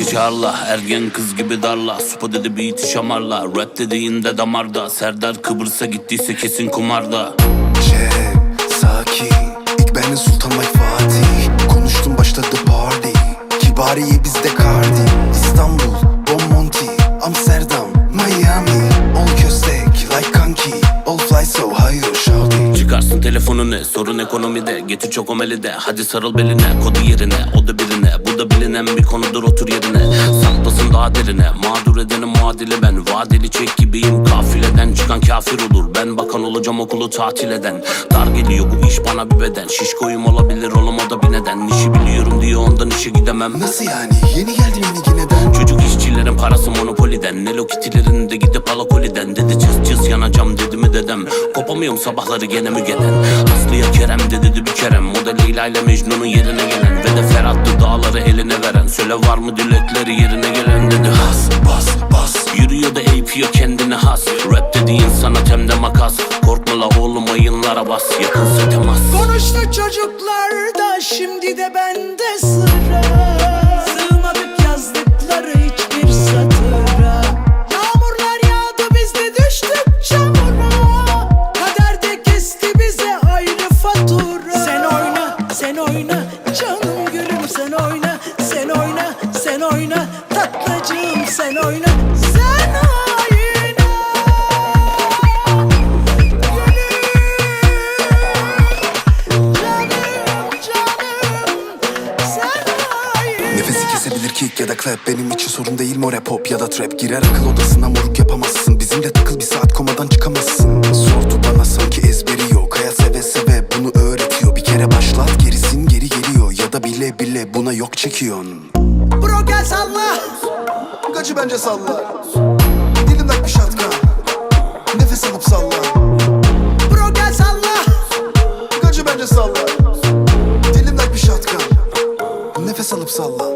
Parti çağırla ergen kız gibi darla. Supa dedi beat'i şamarla. Rap dediğinde damarda. Serdar Kıbrıs'a gittiyse kesin kumarda. Cem, sakin. İlk benle Sultan like Fatih. Konuştum başladı party. Kibariye bizde Cardi. İstanbul, Bon Monti Amsterdam, Miami. All köstek like kanki. All fly so higher shouting Çıkarsın telefonunu sorun ekonomide. Getir çok omelide. Hadi sarıl beline Kodu yerine o da birine Bu da bilinen bir konudur otur yerine. Saklasın daha derine Mağdur edenin muadili ben. Vadeli çek gibiyim kafileden Çıkan kafir olur. Ben bakan olacağım okulu tatil eden. Dar geliyor bu iş bana bir beden. Şişkoyum olabilir oğlum o da bir neden. İşi biliyorum işe gidemem. Nasıl yani? Yeni geldim yeni yineden Çocuk işçilerin parası monopoliden Nelo kitilerin de gidip alakoliden. Dedi cız cız yanacağım dedi mi dedem. Kopamıyorum sabahları gene mi gelen? Aslıya Kerem de dedi bir kerem. Model Leyla ile Mecnun'un yerine gelen. Ve de Ferhat'tı dağları eline veren. Söyle var mı dilekleri yerine gelen dedi. Has Bas bas. Yürüyor da eğitiyor kendini has. Rap dediğin sanat hem de makas. Korkma la oğlum ayınlara bas. Yakınsa temas Konuştu çocuklar oyna canım gülüm sen oyna Sen oyna sen oyna tatlacığım sen oyna. Sen oyna. Nefesi kesebilir kick ya da clap. Benim için sorun değil mo rap hop ya da trap. Girer akıl odasına moruk yapamazsın buna yok çekiyorsun. Bro gel salla. Gacı bence salla. Dilimdek bir şatkan Nefes alıp salla. Bro gel salla. Gacı bence salla. Dilimdek bir şatkan Nefes alıp salla